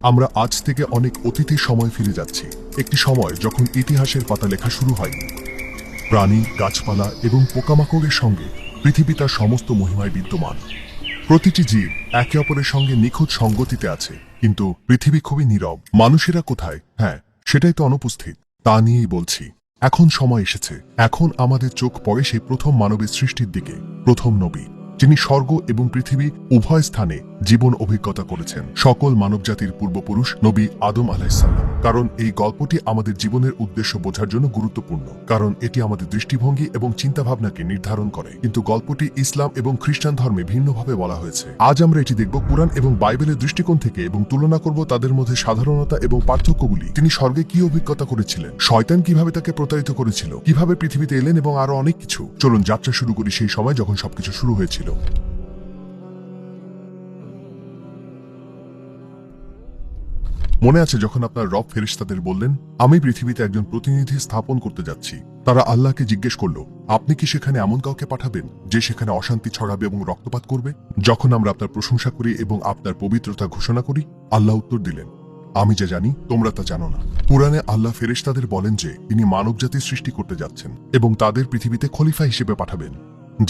আমরা আজ থেকে অনেক অতীতের সময় ফিরে যাচ্ছি। একটি সময় যখন ইতিহাসের পাতা লেখা শুরু হয়নি। প্রাণী, গাছপালা এবং পোকামাকড়ের সঙ্গে পৃথিবী তার সমস্ত মহিমায় বিদ্যমান। প্রতিটি জীব একে অপরের সঙ্গে নিখুঁত সঙ্গতিতে আছে, কিন্তু পৃথিবী খুবই নীরব। মানুষেরা কোথায়? হ্যাঁ সেটাই তো অনুপস্থিত। তা নিয়েই বলছি। এখন সময় এসেছে। এখন আমাদের চোখ পড়ে সেই প্রথম মানবের সৃষ্টির দিকে, প্রথম নবী, যিনি স্বর্গ এবং পৃথিবী উভয় স্থানে জীবন অভিজ্ঞতা করেছেন সকল মানবজাতির পূর্বপুরুষ নবী আদম আলাইসাল্লাম কারণ এই গল্পটি আমাদের জীবনের উদ্দেশ্য বোঝার জন্য গুরুত্বপূর্ণ। কারণ এটি আমাদের দৃষ্টিভঙ্গি এবং চিন্তাভাবনাকে নির্ধারণ করে। কিন্তু গল্পটি ইসলাম এবং খ্রিস্টান ধর্মে ভিন্নভাবে বলা হয়েছে। আজ আমরা এটি দেখব কোরআন এবং বাইবেলের দৃষ্টিকোণ থেকে এবং তুলনা করব তাদের মধ্যে সাধারণতা এবং পার্থক্যগুলি। তিনি স্বর্গে কি অভিজ্ঞতা করেছিলেন? শয়তান কীভাবে তাকে প্রতারিত করেছিল? কীভাবে পৃথিবীতে এলেন এবং আরও অনেক কিছু? চলুন যাত্রা শুরু করি সেই সময় যখন সবকিছু শুরু হয়েছিল। মনে আছে যখন আপনার রব ফেরিস্তাদের বললেন, আমি পৃথিবীতে একজন প্রতিনিধি স্থাপন করতে যাচ্ছি। তারা আল্লাহকে জিজ্ঞেস করল, আপনি কি সেখানে এমন কাউকে পাঠাবেন যে সেখানে অশান্তি ছড়াবে এবং রক্তপাত করবে? যখন আমরা আপনার প্রশংসা করি এবং আপনার পবিত্রতা ঘোষণা করি, আল্লাহ উত্তর দিলেন, আমি যা জানি, তোমরা তা জানো না। পুরাণে আল্লাহ ফেরেশতাদের বলেন যে, তিনি মানবজাতির সৃষ্টি করতে যাচ্ছেন এবং তাদের পৃথিবীতে খলিফা হিসেবে পাঠাবেন,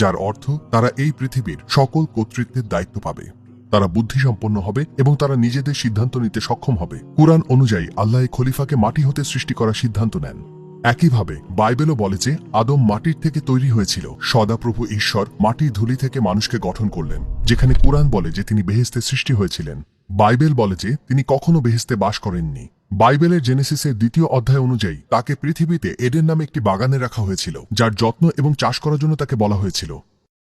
যার অর্থ তারা এই পৃথিবীর সকল কর্তৃত্বের দায়িত্ব পাবে। তারা বুদ্ধিসম্পন্ন হবে এবং তারা নিজেদের সিদ্ধান্ত নিতে সক্ষম হবে। কুরআন অনুযায়ী আল্লাহ খলিফাকে মাটি হতে সৃষ্টি করার সিদ্ধান্ত নেন। একইভাবে বাইবেলও বলে যে, আদম মাটির থেকে তৈরি হয়েছিল। সদাপ্রভু ঈশ্বর মাটির ধুলি থেকে মানুষকে গঠন করলেন, যেখানে কুরআন বলে যে তিনি বেহেস্তে সৃষ্টি হয়েছিলেন। বাইবেল বলে যে, তিনি কখনো বেহেস্তে বাস করেননি। বাইবেলের জেনেসিসের দ্বিতীয় অধ্যায় অনুযায়ী তাকে পৃথিবীতে এডেন নামে একটি বাগানে রাখা হয়েছিল, যার যত্ন এবং চাষ করার জন্য তাকে বলা হয়েছিল।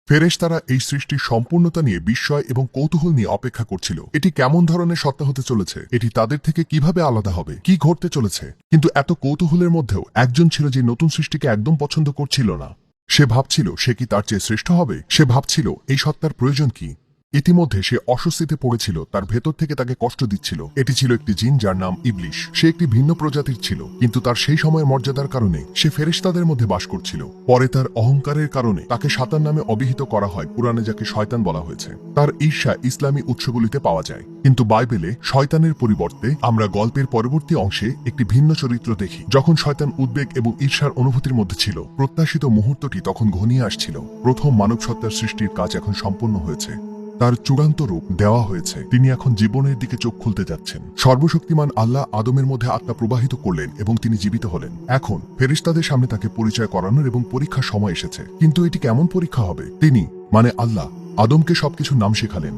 ফেরেশতারা এই সৃষ্টির সম্পূর্ণতা নিয়ে বিস্ময় এবং কৌতূহল নিয়ে অপেক্ষা করছিল। এটি কেমন ধরনের সত্তা হতে চলেছে? এটি তাদের থেকে কীভাবে আলাদা হবে? কি ঘটতে চলেছে? কিন্তু এত কৌতূহলের মধ্যেও একজন ছিল যে নতুন সৃষ্টিকে একদম পছন্দ করছিল না। সে ভাবছিল, সে কি তার চেয়ে শ্রেষ্ঠ হবে? সে ভাবছিল, এই সত্তার প্রয়োজন কি? ইতিমধ্যে সে অস্বস্তিতে পড়েছিল, তার ভেতর থেকে তাকে কষ্ট দিচ্ছিল। এটি ছিল একটি জিন যার নাম ইবলিশ। সে একটি ভিন্ন প্রজাতির ছিল, কিন্তু তার সেই সময়ের মর্যাদার কারণে সে ফেরেশতাদের মধ্যে বাস করছিল। পরে তার অহংকারের কারণে তাকে সাতার নামে অভিহিত করা হয় পুরাণে যাকে শয়তান বলা হয়েছে। তার ঈর্ষা ইসলামী উৎসগুলিতে পাওয়া যায়। কিন্তু বাইবেলে শয়তানের পরিবর্তে আমরা গল্পের পরবর্তী অংশে একটি ভিন্ন চরিত্র দেখি। যখন শয়তান উদ্বেগ এবং ঈর্ষার অনুভূতির মধ্যে ছিল, প্রত্যাশিত মুহূর্তটি তখন ঘনিয়ে আসছিল। প্রথম মানব সত্তার সৃষ্টির কাজ এখন সম্পন্ন হয়েছে। তার চূড়ান্ত রূপ দেওয়া হয়েছে। তিনি এখন জীবনের দিকে চোখ খুলতে যাচ্ছেন। সর্বশক্তিমান আল্লাহ আদমের মধ্যে আত্মা প্রবাহিত করলেন এবং তিনি জীবিত হলেন। এখন ফেরিস্তাদের সামনে তাকে পরিচয় করানোর এবং পরীক্ষার সময় এসেছে। কিন্তু এটি কেমন পরীক্ষা হবে? তিনি মানে আল্লাহ, আদমকে সবকিছু নাম শেখালেন।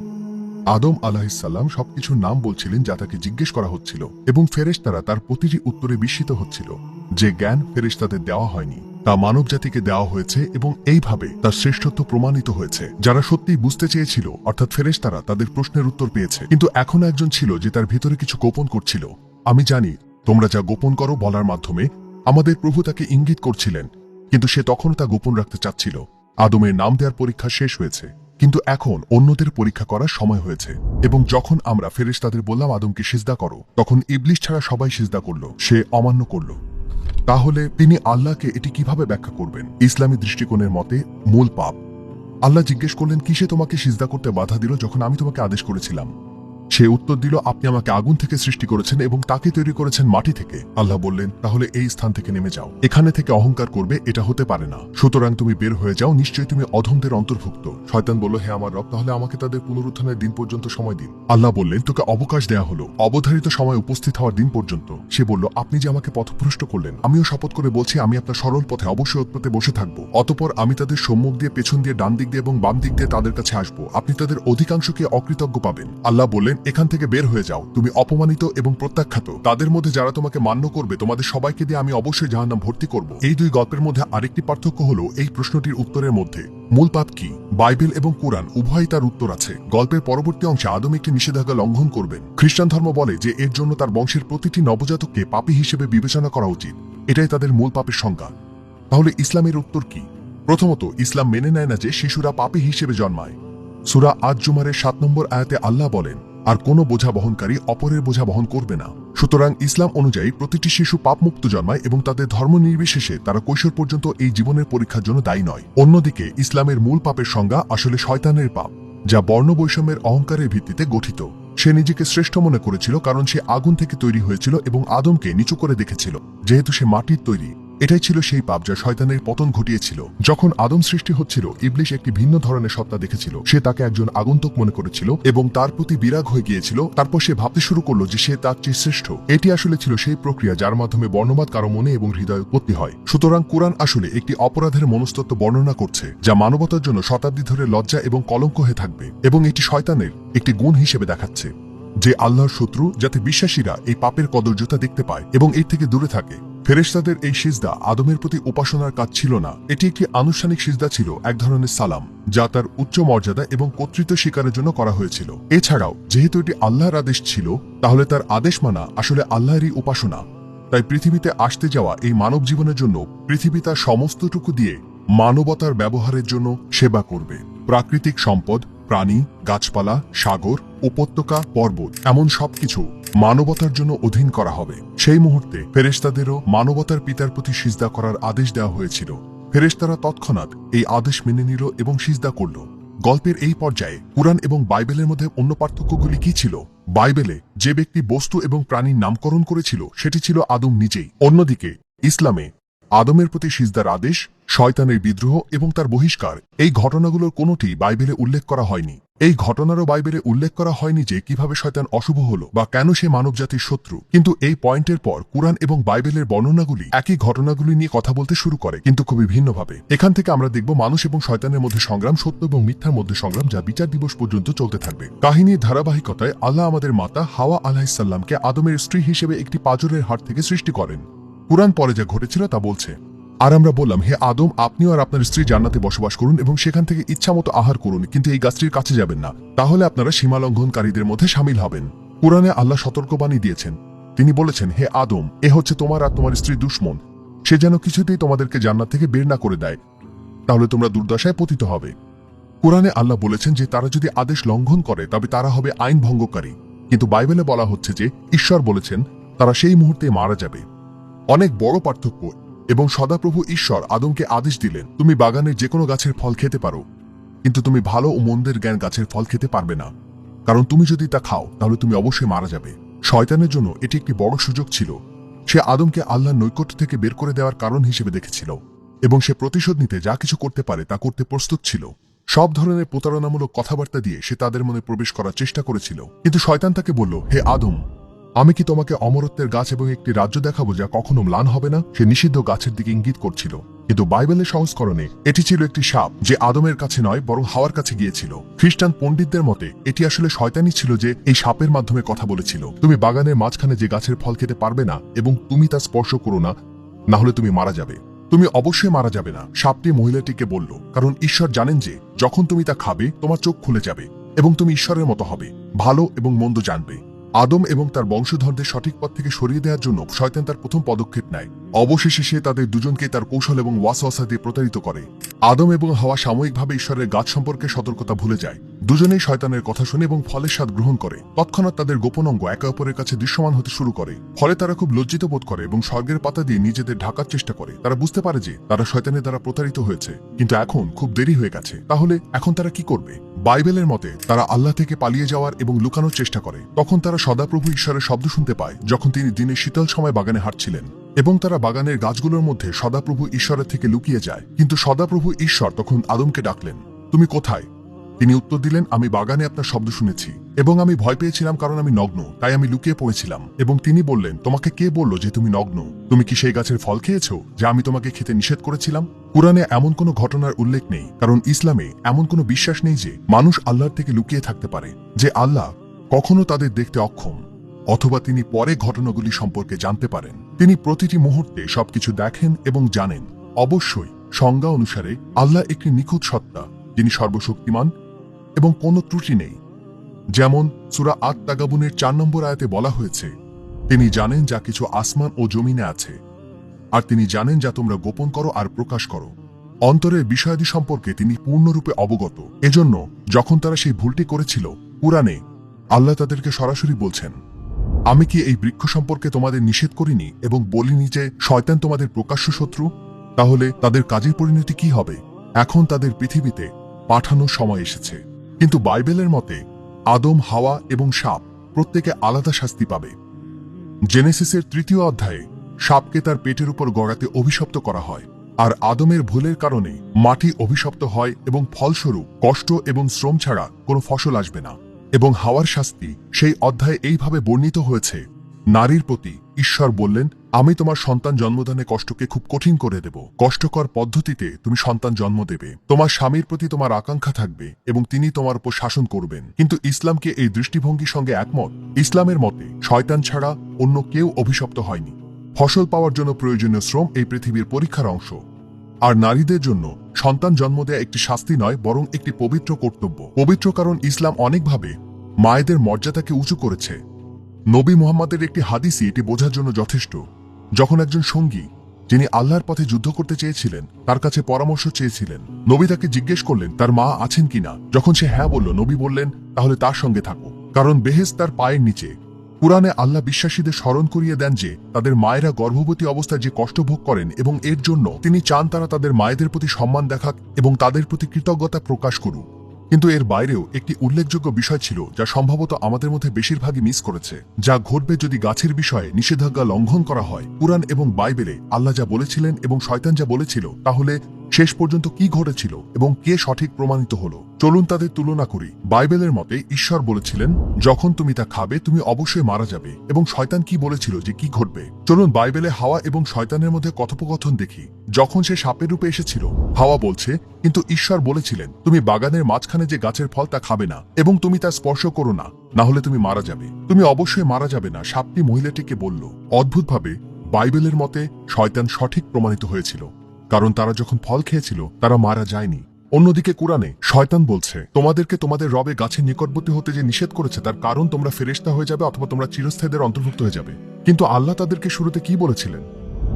আদম আলাহিসাল্লাম সবকিছুর নাম বলছিলেন যা তাকে জিজ্ঞেস করা হচ্ছিল এবং ফেরেশতারা তার প্রতিটি উত্তরে বিস্মিত হচ্ছিল। যে জ্ঞান ফেরেশতাদের দেওয়া হয়নি। তা মানবজাতিকে দেওয়া হয়েছে এবং এইভাবে তার শ্রেষ্ঠত্ব প্রমাণিত হয়েছে। যারা সত্যিই বুঝতে চেয়েছিল, অর্থাৎ ফেরেশতারা, তাদের প্রশ্নের উত্তর পেয়েছে। কিন্তু এখনও একজন ছিল যে তার ভিতরে কিছু গোপন করছিল। আমি জানি, তোমরা যা গোপন করো বলার মাধ্যমে, আমাদের প্রভু তাকে ইঙ্গিত করছিলেন, কিন্তু সে তখনও তা গোপন রাখতে চাচ্ছিল। আদমের নাম দেওয়ার পরীক্ষা শেষ হয়েছে, কিন্তু এখন অন্যদের পরীক্ষা করার সময় হয়েছে। এবং যখন আমরা ফেরেশ তাদের বললাম, আদমকে সিজদা করো, তখন ইবলিশ ছাড়া সবাই সিজদা করল, সে অমান্য করল। তাহলে তিনি আল্লাহকে এটি কীভাবে ব্যাখ্যা করবেন? ইসলামী দৃষ্টিকোণের মতে, মূল পাপ। আল্লাহ জিজ্ঞেস করলেন, কিসে তোমাকে সিজদা করতে বাধা দিল যখন আমি তোমাকে আদেশ করেছিলাম? সে উত্তর দিল, আপনি আমাকে আগুন থেকে সৃষ্টি করেছেন এবং তাকে তৈরি করেছেন মাটি থেকে। আল্লাহ বললেন, তাহলে এই স্থান থেকে নেমে যাও। এখানে থেকে অহংকার করবে, এটা হতে পারে না। সুতরাং তুমি বের হয়ে যাও, নিশ্চয়ই তুমি অধমদের অন্তর্ভুক্ত। শয়তান বলল, হে আমার রব, তাহলে আমাকে তাদের পুনরুত্থানের দিন পর্যন্ত সময় দিন। আল্লাহ বললেন, তোকে অবকাশ দেয়া হলো। অবধারিত সময় উপস্থিত হওয়ার দিন পর্যন্ত। সে বলল, আপনি যে আমাকে পথভ্রষ্ট করলেন, আমিও শপথ করে বলছি, আমি আপনার সরল পথে অবশ্যই উৎপত্তে বসে থাকব। অতপর আমি তাদের সম্মুখ দিয়ে, পেছন দিয়ে, ডান দিক দিয়ে এবং বাম দিক দিয়ে তাদের কাছে আসব। আপনি তাদের অধিকাংশকে অকৃতজ্ঞ পাবেন। আল্লাহ বললেন এখান থেকে বের হয়ে যাও। তুমি অপমানিত এবং প্রত্যাখ্যাত। তাদের মধ্যে যারা তোমাকে মান্য করবে, তোমাদের সবাইকে দিয়ে আমি অবশ্যই জাহান্নাম ভর্তি করব। এই দুই গল্পের মধ্যে আরেকটি পার্থক্য হলো এই প্রশ্নটির উত্তরের মধ্যে। মূল পাপ কি? বাইবেল এবং কোরআন, উভয়ই তার উত্তর আছে। গল্পের পরবর্তী অংশে আদম একটি নিষেধাজ্ঞা লঙ্ঘন করবেন। খ্রিস্টান ধর্ম বলে যে এর জন্য তার বংশের প্রতিটি নবজাতককে পাপী হিসেবে বিবেচনা করা উচিত। এটাই তাদের মূল পাপের সংজ্ঞা। তাহলে ইসলামের উত্তর কি? প্রথমত, ইসলাম মেনে নেয় না যে শিশুরা পাপী হিসেবে জন্মায়। সুরা আজ জুমারের সাত নম্বর আয়াতে আল্লাহ বলেন আর কোনো বোঝা বহনকারী অপরের বোঝা বহন করবে না। সুতরাং ইসলাম অনুযায়ী প্রতিটি শিশু পাপমুক্ত জন্মায় এবং তাদের ধর্ম নির্বিশেষে তারা কৈশোর পর্যন্ত এই জীবনের পরীক্ষার জন্য দায়ী নয়। অন্যদিকে, ইসলামের মূল পাপের সংজ্ঞা আসলে শয়তানের পাপ, যা বর্ণ বৈষম্যের অহংকারের ভিত্তিতে গঠিত। সে নিজেকে শ্রেষ্ঠ মনে করেছিল কারণ সে আগুন থেকে তৈরি হয়েছিল এবং আদমকে নিচু করে দেখেছিল, যেহেতু সে মাটির তৈরি। এটাই ছিল সেই পাপ যা শয়তানের পতন ঘটিয়েছিল। যখন আদম সৃষ্টি হচ্ছিল, ইবলিশ একটি ভিন্ন ধরনের সত্তা দেখেছিল। সে তাকে একজন আগন্তুক মনে করেছিল এবং তার প্রতি বিরাগ হয়ে গিয়েছিল। তারপর সে ভাবতে শুরু করল যে সে তার চেয়ে শ্রেষ্ঠ। এটি আসলে ছিল সেই প্রক্রিয়া যার মাধ্যমে বর্ণবাদ কারও মনে এবং হৃদয় উৎপত্তি হয়। সুতরাং কোরআন আসলে একটি অপরাধের মনস্তত্ব বর্ণনা করছে, যা মানবতার জন্য শতাব্দী ধরে লজ্জা এবং কলঙ্ক হয়ে থাকবে এবং এটি শয়তানের একটি গুণ হিসেবে দেখাচ্ছে। যে আল্লাহর শত্রু, যাতে বিশ্বাসীরা এই পাপের কদর্যতা দেখতে পায় এবং এর থেকে দূরে থাকে। ফেরেশতাদের এই সিজদা আদমের প্রতি উপাসনার কাজ ছিল না। এটি একটি আনুষ্ঠানিক সিজদা ছিল, এক ধরনের সালাম, যা তার উচ্চ মর্যাদা এবং কর্তৃত্ব স্বীকারের জন্য করা হয়েছিল। এছাড়াও, যেহেতু এটি আল্লাহর আদেশ ছিল, তাহলে তার আদেশ মানা আসলে আল্লাহরই উপাসনা। তাই পৃথিবীতে আসতে যাওয়া এই মানব জীবনের জন্য পৃথিবী তার সমস্তটুকু দিয়ে মানবতার ব্যবহারের জন্য সেবা করবে। প্রাকৃতিক সম্পদ, প্রাণী, গাছপালা, সাগর উপত্যকা, পর্বত, এমন সবকিছু মানবতার জন্য অধীন করা হবে। সেই মুহূর্তে ফেরেশতাদেরও মানবতার পিতার প্রতি সিজদা করার আদেশ দেওয়া হয়েছিল। ফেরেশতারা তৎক্ষণাৎ এই আদেশ মেনে নিল এবং সিজদা করল। গল্পের এই পর্যায়ে কুরআন এবং বাইবেলের মধ্যে অন্য পার্থক্যগুলি কি ছিল? বাইবেলে যে ব্যক্তি বস্তু এবং প্রাণীর নামকরণ করেছিল, সেটি ছিল আদম নিজেই। অন্যদিকে ইসলামে আদমের প্রতি সিজদার আদেশ, শয়তানের বিদ্রোহ এবং তার বহিষ্কার। এই ঘটনাগুলোর কোনোটি বাইবেলে উল্লেখ করা হয়নি। এই ঘটনারও বাইবেলে উল্লেখ করা হয়নি যে কীভাবে শয়তান অশুভ হলো বা কেন সে মানবজাতির শত্রু। কিন্তু এই পয়েন্টের পর কুরআন এবং বাইবেলের বর্ণনাগুলি একই ঘটনাগুলি নিয়ে কথা বলতে শুরু করে, কিন্তু খুবই ভিন্নভাবে। এখান থেকে আমরা দেখব মানুষ এবং শয়তানের মধ্যে সংগ্রাম, সত্য এবং মিথ্যার মধ্যে সংগ্রাম যা বিচার দিবস পর্যন্ত চলতে থাকবে। কাহিনীর ধারাবাহিকতায় আল্লাহ আমাদের মাতা হাওয়া আলাহিসাল্লামকে আদমের স্ত্রী হিসেবে একটি পাজরের হাট থেকে সৃষ্টি করেন। কুরআন পরে যা ঘটেছিল তা বলছে। আর আমরা বললাম, হে আদম, আপনিও আর আপনার স্ত্রী জান্নাতে বসবাস করুন এবং সেখান থেকে ইচ্ছামতো আহার করুন, কিন্তু এই গাছটির কাছে যাবেন না। তাহলে আপনারা সীমা লঙ্ঘনকারীদের মধ্যে সামিল হবেন। কোরআনে আল্লাহ সতর্কবাণী দিয়েছেন। তিনি বলেছেন, হে আদম, এ হচ্ছে তোমার আর তোমার স্ত্রী দুশ্মন। সে যেন কিছুতেই তোমাদেরকে জান্নাত থেকে বের না করে দেয়। তাহলে তোমরা দুর্দশায় পতিত হবে। কোরআনে আল্লাহ বলেছেন যে, তারা যদি আদেশ লঙ্ঘন করে, তবে তারা হবে আইন ভঙ্গকারী। কিন্তু বাইবেলে বলা হচ্ছে যে, ঈশ্বর বলেছেন, তারা সেই মুহূর্তে মারা যাবে। অনেক বড় পার্থক্য এবং সদাপ্রভু ঈশ্বর আদমকে আদেশ দিলেন, তুমি বাগানের যে কোনো গাছের ফল খেতে পারো। কিন্তু তুমি ভালো ও মন্দের জ্ঞান গাছের ফল খেতে পারবে না। কারণ তুমি যদি তা খাও, তাহলে তুমি অবশ্যই মারা যাবে। শয়তানের জন্য এটি একটি বড় সুযোগ ছিল। সে আদমকে আল্লাহর নৈকট্য থেকে বের করে দেওয়ার কারণ হিসেবে দেখেছিল এবং সে প্রতিশোধ নিতে যা কিছু করতে পারে তা করতে প্রস্তুত ছিল। সব ধরনের প্রতারণামূলক কথাবার্তা দিয়ে সে তাদের মনে প্রবেশ করার চেষ্টা করেছিল। কিন্তু শয়তান তাকে বলল, হে আদম আমি কি তোমাকে অমরত্বের গাছ এবং একটি রাজ্য দেখাবো যা কখনো ম্লান হবে না? সে নিষিদ্ধ গাছের দিকে ইঙ্গিত করছিল। কিন্তু বাইবেলের সংস্করণে এটি ছিল একটি সাপ, যে আদমের কাছে নয়, বরং হাওয়ার কাছে গিয়েছিল। খ্রিস্টান পণ্ডিতদের মতে, এটি আসলে শয়তানি ছিল যে এই সাপের মাধ্যমে কথা বলেছিল। তুমি বাগানের মাঝখানে যে গাছের ফল খেতে পারবে না, এবং তুমি তা স্পর্শ করো না না হলে তুমি মারা যাবে। তুমি অবশ্যই মারা যাবে না, সাপটি মহিলাটিকে বলল, কারণ ঈশ্বর জানেন যে, যখন তুমি তা খাবে, তোমার চোখ খুলে যাবে, এবং তুমি ঈশ্বরের মতো হবে, ভালো এবং মন্দ জানবে। আদম এবং তার বংশধরদের সঠিক পথ থেকে সরিয়ে দেওয়ার জন্য শয়তান তার প্রথম পদক্ষেপ নেয়। অবশেষে সে তাদের দুজনকে তার কৌশল এবং ওয়াসওয়াসা দিয়ে প্রতারিত করে। আদম এবং হাওয়া সাময়িকভাবে ঈশ্বরের গাছ সম্পর্কে সতর্কতা ভুলে যায়। দুজনেই শয়তানের কথা শুনে এবং ফলের স্বাদ গ্রহণ করে। তৎক্ষণাৎ তাদের গোপন অঙ্গ একে অপরের কাছে দৃশ্যমান হতে শুরু করে। ফলে তারা খুব লজ্জিত বোধ করে এবং স্বর্গের পাতা দিয়ে নিজেদের ঢাকার চেষ্টা করে। তারা বুঝতে পারে যে তারা শয়তানের দ্বারা প্রতারিত হয়েছে। কিন্তু এখন খুব দেরি হয়ে গেছে। তাহলে এখন তারা কি করবে? বাইবেলের মতে, তারা আল্লাহ থেকে পালিয়ে যাওয়ার এবং লুকানোর চেষ্টা করে। তখন তারা সদাপ্রভু ঈশ্বরের শব্দ শুনতে পায়, যখন তিনি দিনের শীতল সময় বাগানে হাঁটছিলেন। এবং তারা বাগানের গাছগুলোর মধ্যে সদাপ্রভু ঈশ্বরের থেকে লুকিয়ে যায়। কিন্তু সদাপ্রভু ঈশ্বর তখন আদমকে ডাকলেন, তুমি কোথায়? তিনি উত্তর দিলেন, আমি বাগানে আপনার শব্দ শুনেছি। এবং আমি ভয় পেয়েছিলাম কারণ আমি নগ্ন, তাই আমি লুকিয়ে পড়েছিলাম। এবং তিনি বললেন, তোমাকে কে বলল যে তুমি নগ্ন? তুমি কি সেই গাছের ফল খেয়েছো যা আমি তোমাকে খেতে নিষেধ করেছিলাম? কোরআনে এমন কোনো ঘটনার উল্লেখ নেই, কারণ ইসলামে এমন কোনো বিশ্বাস নেই যে মানুষ আল্লাহর থেকে লুকিয়ে থাকতে পারে, যে আল্লাহ কখনো তাদের দেখতে অক্ষম, অথবা তিনি পরে ঘটনাগুলি সম্পর্কে জানতে পারেন। তিনি প্রতিটি মুহূর্তে সবকিছু দেখেন এবং জানেন। অবশ্যই, সংজ্ঞা অনুসারে আল্লাহ একটি নিখুঁত সত্তা, যিনি সর্বশক্তিমান, এবং কোনো ত্রুটি নেই। যেমন সুরা আত তাগাবুনের চার নম্বর আয়াতে বলা হয়েছে, তিনি জানেন যা কিছু আসমান ও জমিনে আছে, আর তিনি জানেন যা তোমরা গোপন করো আর প্রকাশ করো। অন্তরের বিষয়াদি সম্পর্কে তিনি পূর্ণরূপে অবগত। এজন্য যখন তারা সেই ভুলটি করেছিল পুরাণে আল্লাহ তাদেরকে সরাসরি বলছেন, আমি কি এই বৃক্ষ সম্পর্কে তোমাদের নিষেধ করিনি এবং বলিনি যে শয়তান তোমাদের প্রকাশ্য শত্রু? তাহলে তাদের কাজের পরিণতি কি হবে? এখন তাদের পৃথিবীতে পাঠানোর সময় এসেছে। কিন্তু বাইবেলের মতে আদম, হাওয়া এবং সাপ প্রত্যেকে আলাদা শাস্তি পাবে। জেনেসিসের তৃতীয় অধ্যায়ে সাপকে তার পেটের উপর গড়াতে অভিশপ্ত করা হয় আর আদমের ভুলের কারণে মাটি অভিশপ্ত হয় এবং ফলস্বরূপ কষ্ট এবং শ্রম ছাড়া কোনো ফসল আসবে না। এবং হাওয়ার শাস্তি সেই অধ্যায়ে এইভাবে বর্ণিত হয়েছে, নারীর প্রতি ঈশ্বর বললেন আমি তোমার সন্তান জন্মদানে কষ্টকে খুব কঠিন করে দেব। কষ্টকর পদ্ধতিতে তুমি সন্তান জন্ম দেবে। তোমার স্বামীর প্রতি তোমার আকাঙ্ক্ষা থাকবে এবং তিনি তোমার উপর শাসন করবেন। কিন্তু ইসলামকে এই দৃষ্টিভঙ্গির সঙ্গে একমত। ইসলামের মতে, শয়তান ছাড়া অন্য কেউ অভিশপ্ত হয়নি। ফসল পাওয়ার জন্য প্রয়োজনীয় শ্রম এই পৃথিবীর পরীক্ষার অংশ। আর নারীদের জন্য, সন্তান জন্ম দেয়া একটি শাস্তি নয়, বরং একটি পবিত্র কর্তব্য। পবিত্র কারণ ইসলাম অনেকভাবে মায়েদের মর্যাদাকে উঁচু করেছে। নবী মোহাম্মদের একটি হাদিসই এটি বোঝার জন্য যথেষ্ট। যখন একজন সঙ্গী, যিনি আল্লাহর পথে যুদ্ধ করতে চেয়েছিলেন, তার কাছে পরামর্শ চেয়েছিলেন, নবী তাকে জিজ্ঞেস করলেন, তার মা আছেন কিনা? যখন সে হ্যাঁ বলল, নবী বললেন, তাহলে তার সঙ্গে থাকো। কারণ বেহেস তার পায়ের নিচে। কুরআনে আল্লাহ বিশ্বাসীদের স্মরণ করিয়ে দেন যে, তাদের মায়েরা গর্ভবতী অবস্থায় যে কষ্ট ভোগ করেন এবং এর জন্য তিনি চান তারা তাদের মায়েদের প্রতি সম্মান দেখাক এবং তাদের প্রতি কৃতজ্ঞতা প্রকাশ করুক। কিন্তু এর বাইরেও একটি উল্লেখযোগ্য বিষয় ছিল যা সম্ভবত আমাদের মধ্যে বেশিরভাগই মিস করেছে, যা ঘটবে যদি গাছের বিষয়ে নিষেধাজ্ঞা লঙ্ঘন করা হয়। কুরআন এবং বাইবেলে আল্লাহ যা বলেছিলেন এবং শয়তান যা বলেছিল, তাহলে শেষ পর্যন্ত কি ঘটেছিল এবং কে সঠিক প্রমাণিত হলো? চলুন তাদের তুলনা করি। বাইবেলের মতে ঈশ্বর বলেছিলেন, যখন তুমি তা খাবে, তুমি অবশ্যই মারা যাবে। এবং শয়তান কি বলেছিল যে কি ঘটবে? চলুন বাইবেলে হাওয়া এবং শয়তানের মধ্যে কথোপকথন দেখি। যখন সে সাপের রূপে এসেছিল, হাওয়া বলছে, কিন্তু ঈশ্বর বলেছিলেন, তুমি বাগানের মাঝখানে যে গাছের ফল তা খাবে না এবং তুমি তা স্পর্শ করো না না হলে তুমি মারা যাবে। তুমি অবশ্যই মারা যাবে না, সাপটি মহিলাটিকে বলল। অদ্ভুতভাবে বাইবেলের মতে শয়তান সঠিক প্রমাণিত হয়েছিল। কারণ তারা যখন ফল খেয়েছিল, তারা মারা যায়নি। অন্যদিকে কোরআনে শয়তান বলছে, তোমাদেরকে তোমাদের রবে গাছের নিকটবর্তী হতে যে নিষেধ করেছে, তার কারণ তোমরা ফেরেশতা হয়ে যাবে অথবা তোমরা চিরস্থায়ীদের অন্তর্ভুক্ত হয়ে যাবে। কিন্তু আল্লাহ তাদেরকে শুরুতে কি বলেছিলেন?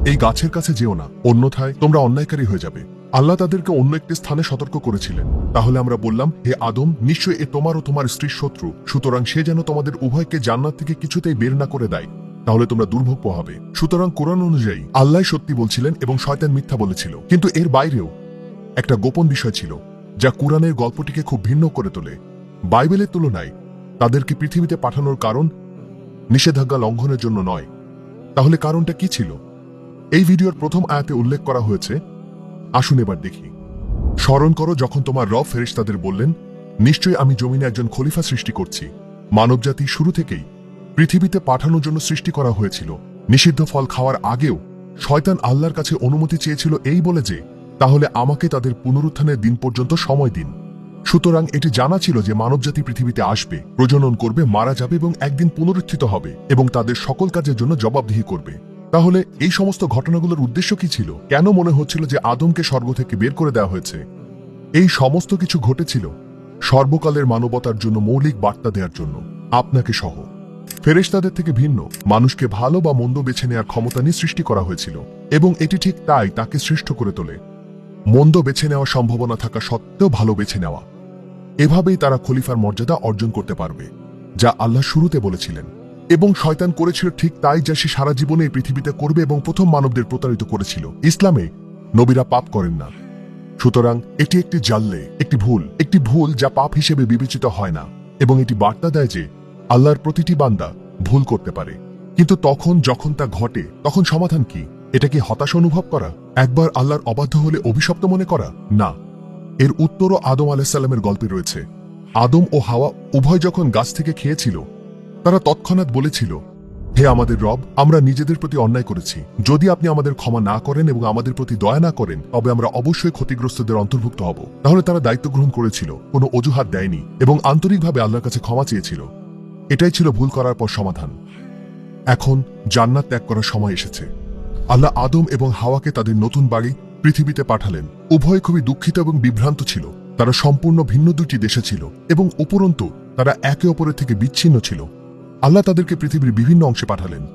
এই গাছের কাছে যেও না, অন্যথায় তোমরা অন্যায়কারী হয়ে যাবে। আল্লাহ তাদেরকে অন্য একটি স্থানে সতর্ক করেছিলেন। তাহলে আমরা বললাম, হে আদম, নিশ্চয়ই এ তোমার ও তোমার স্ত্রীর শত্রু, সুতরাং সে যেন তোমাদের উভয়কে জান্নাত থেকে কিছুতেই বের না করে দেয়। তাহলে তোমরা দুর্ভোগ পোহাবে। সুতরাং কোরআন অনুযায়ী আল্লাহ সত্যি বলছিলেন এবং শয়তান মিথ্যা বলেছিল। কিন্তু এর বাইরেও একটা গোপন বিষয় ছিল, যা কোরআনের গল্পটিকে খুব ভিন্ন করে তোলে। বাইবেলের তুলনায় তাদেরকে পৃথিবীতে পাঠানোর কারণ নিষেধাজ্ঞা লঙ্ঘনের জন্য নয়। তাহলে কারণটা কি ছিল? এই ভিডিওর প্রথম আয়াতে উল্লেখ করা হয়েছে, আসুন এবার দেখি। স্মরণ করো, যখন তোমার রব ফেরেশতাদের বললেন, নিশ্চয়ই আমি জমিনে একজন খলিফা সৃষ্টি করছি। মানবজাতি শুরু থেকেই পৃথিবীতে পাঠানোর জন্য সৃষ্টি করা হয়েছিল। নিষিদ্ধ ফল খাওয়ার আগেও শয়তান আল্লাহর কাছে অনুমতি চেয়েছিল এই বলে যে, তাহলে আমাকে তাদের পুনরুত্থানের দিন পর্যন্ত সময় দিন। সুতরাং এটি জানা ছিল যে মানবজাতি পৃথিবীতে আসবে, প্রজনন করবে, মারা যাবে এবং একদিন পুনরুত্থিত হবে এবং তাদের সকল কাজের জন্য জবাবদিহি করবে। তাহলে এই সমস্ত ঘটনাগুলোর উদ্দেশ্য কি ছিল? কেন মনে হচ্ছিল যে আদমকে স্বর্গ থেকে বের করে দেওয়া হয়েছে? এই সমস্ত কিছু ঘটেছিল সর্বকালের মানবতার জন্য মৌলিক বার্তা দেওয়ার জন্য। আপনাকে সহ। ফেরেশতাদের থেকে ভিন্ন। মানুষকে ভালো বা মন্দ বেছে নেওয়ার ক্ষমতা নিয়ে সৃষ্টি করা হয়েছিল, এবং এটি ঠিক তাই তাকে শ্রেষ্ঠ করে তোলে। মন্দ বেছে নেওয়ার সম্ভাবনা থাকা সত্ত্বেও ভালো বেছে নেওয়া। এভাবেই তারা খলিফার মর্যাদা অর্জন করতে পারবে, যা আল্লাহ শুরুতে বলেছিলেন। এবং শয়তান করেছিল ঠিক তাই যা সে সারা জীবনে এই পৃথিবীতে করবে এবং প্রথম মানবদের প্রতারিত করেছিল। ইসলামে নবীরা পাপ করেন না। সুতরাং এটি একটি জাল্লে, একটি ভুল একটি ভুল যা পাপ হিসেবে বিবেচিত হয় না, এবং এটি বার্তা দেয় যে আল্লাহর প্রতিটি বান্দা ভুল করতে পারে। কিন্তু তখন যখন তা ঘটে, তখন সমাধান কি? এটা কি হতাশ অনুভব করা? একবার আল্লাহর অবাধ্য হলে অভিশপ্ত মনে করা? না। এর উত্তরও আদম আলাহিসাল্লামের গল্পে রয়েছে। আদম ও হাওয়া উভয় যখন গাছ থেকে খেয়েছিল, তারা তৎক্ষণাৎ বলেছিল, হে আমাদের রব, আমরা নিজেদের প্রতি অন্যায় করেছি। যদি আপনি আমাদের ক্ষমা না করেন এবং আমাদের প্রতি দয়া না করেন, তবে আমরা অবশ্যই ক্ষতিগ্রস্তদের অন্তর্ভুক্ত হব। তাহলে তারা দায়িত্ব গ্রহণ করেছিল, কোনো অজুহাত দেয়নি এবং আন্তরিকভাবে আল্লাহর কাছে ক্ষমা চেয়েছিল। এটাই ছিল ভুল করার পর সমাধান। এখন জান্নাত ত্যাগ করার সময় এসেছে। আল্লাহ আদম এবং হাওয়াকে তাদের নতুন বাড়ি পৃথিবীতে পাঠালেন। উভয় খুবই দুঃখিত এবং বিভ্রান্ত ছিল। তারা সম্পূর্ণ ভিন্ন দুটি দেশে ছিল এবং উপরন্তু তারা একে অপরের থেকে বিচ্ছিন্ন ছিল। আল্লাহ তাদেরকে পৃথিবীর বিভিন্ন অংশে পাঠালেন।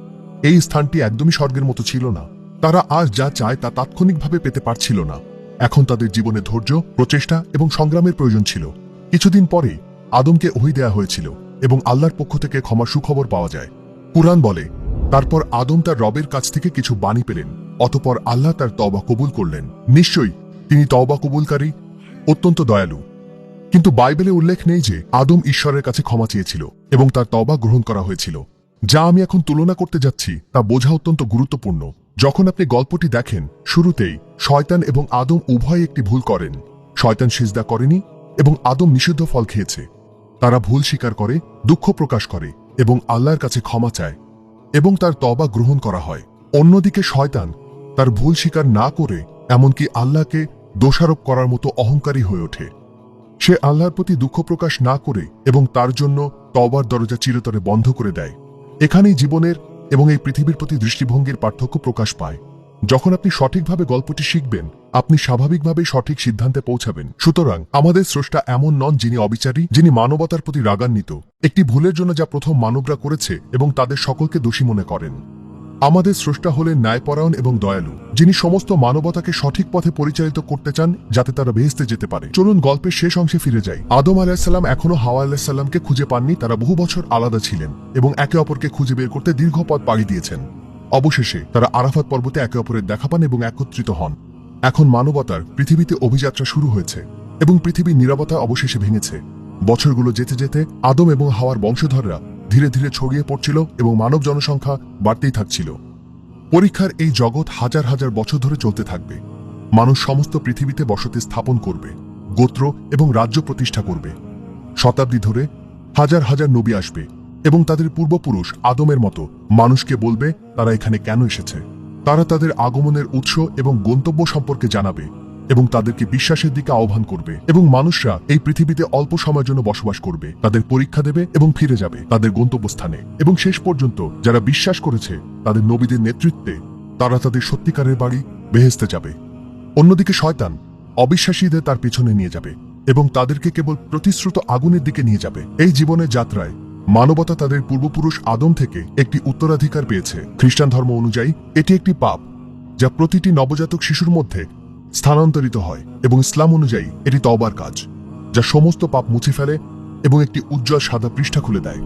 এই স্থানটি একদমই স্বর্গের মতো ছিল না। তারা আজ যা চায় তা তাৎক্ষণিকভাবে পেতে পারছিল না। এখন তাদের জীবনে ধৈর্য, প্রচেষ্টা এবং সংগ্রামের প্রয়োজন ছিল। কিছুদিন পরে আদমকে ওহি দেয়া হয়েছিল। এবং আল্লাহর পক্ষ থেকে ক্ষমা সুখবর পাওয়া যায়। কুরআন বলে, তারপর আদম তার রবের কাছ থেকে কিছু বাণী পেলেন, অতপর আল্লাহ তার তবা কবুল করলেন। নিশ্চয়ই, তিনি তওবা কবুলকারী, অত্যন্ত দয়ালু। কিন্তু বাইবেলে উল্লেখ নেই যে আদম ঈশ্বরের কাছে ক্ষমা চেয়েছিল এবং তার তবা গ্রহণ করা হয়েছিল। যা আমি এখন তুলনা করতে যাচ্ছি, তা বোঝা অত্যন্ত গুরুত্বপূর্ণ। যখন আপনি গল্পটি দেখেন, শুরুতেই শয়তান এবং আদম উভয় একটি ভুল করেন। শয়তান সিজদা করেনি এবং আদম নিষিদ্ধ ফল খেয়েছে। তারা ভুল স্বীকার করে, দুঃখ প্রকাশ করে এবং আল্লাহর কাছে ক্ষমা চায় এবং তার তবা গ্রহণ করা হয়। অন্যদিকে শয়তান তার ভুল স্বীকার না করে এমনকি আল্লাহকে দোষারোপ করার মতো অহংকারী হয়ে ওঠে। সে আল্লাহর প্রতি দুঃখ প্রকাশ না করে এবং তার জন্য তবার দরজা চিরতরে বন্ধ করে দেয়। এখানেই জীবনের এবং এই পৃথিবীর প্রতি দৃষ্টিভঙ্গির পার্থক্য প্রকাশ পায়। যখন আপনি সঠিকভাবে গল্পটি শিখবেন আপনি স্বাভাবিকভাবেই সঠিক সিদ্ধান্তে পৌঁছাবেন। সুতরাং আমাদের স্রষ্টা এমন নন যিনি অবিচারী, যিনি মানবতার প্রতি রাগান্বিত। একটি ভুলের জন্য যা প্রথম মানবরা করেছে এবং তাদের সকলকে দোষী মনে করেন। আমাদের স্রষ্টা হলেন ন্যায়পরায়ণ এবং দয়ালু, যিনি সমস্ত মানবতাকে সঠিক পথে পরিচালিত করতে চান যাতে তারা বেহেস্তে যেতে পারে। চলুন গল্পের শেষ অংশে ফিরে যাই। আদম আলাহিসাল্লাম এখনও হাওয়া আলাহিসাল্লামকে খুঁজে পাননি, তারা বহু বছর আলাদা ছিলেন এবং একে অপরকে খুঁজে বের করতে দীর্ঘ পথ পাড়ি দিয়েছেন। অবশেষে তারা আরাফাত পর্বতে একে অপরের দেখা পান এবং একত্রিত হন। এখন মানবতার পৃথিবীতে অভিযাত্রা শুরু হয়েছে এবং পৃথিবীর নিরাপত্তা অবশেষে ভেঙেছে। বছরগুলো যেতে যেতে আদম এবং হাওয়ার বংশধররা ধীরে ধীরে ছড়িয়ে পড়ছিল এবং মানব জনসংখ্যা বাড়তেই থাকছিল। পরীক্ষার এই জগৎ হাজার হাজার বছর ধরে চলতে থাকবে। মানুষ সমস্ত পৃথিবীতে বসতি স্থাপন করবে, গোত্র এবং রাজ্য প্রতিষ্ঠা করবে। শতাব্দী ধরে হাজার হাজার নবী আসবে এবং তাদের পূর্বপুরুষ আদমের মতো মানুষকে বলবে, তারা এখানে কেন এসেছে? তারা তাদের আগমনের উৎস এবং গন্তব্য সম্পর্কে জানাবে এবং তাদেরকে বিশ্বাসের দিকে আহ্বান করবে এবং মানুষরা এই পৃথিবীতে অল্প সময়ের জন্য বসবাস করবে, তাদের পরীক্ষা দেবে এবং ফিরে যাবে তাদের গন্তব্যস্থানে। এবং শেষ পর্যন্ত যারা বিশ্বাস করেছে তাদের নবীদের নেতৃত্বে তারা তাদের সত্যিকারের বাড়ি বেহেস্তে যাবে। অন্যদিকে শয়তান অবিশ্বাসীদের তার পেছনে নিয়ে যাবে এবং তাদেরকে কেবল প্রতিশ্রুত আগুনের দিকে নিয়ে যাবে। এই জীবনের যাত্রায় মানবতা তাদের পূর্বপুরুষ আদম থেকে একটি উত্তরাধিকার পেয়েছে। খ্রিস্টান ধর্ম অনুযায়ী, এটি একটি পাপ, যা প্রতিটি নবজাতক শিশুর মধ্যে স্থানান্তরিত হয় এবং ইসলাম অনুযায়ী, এটি তবার কাজ, যা সমস্ত পাপ মুছে ফেলে এবং একটি উজ্জ্বল সাদা পৃষ্ঠা খুলে দেয়।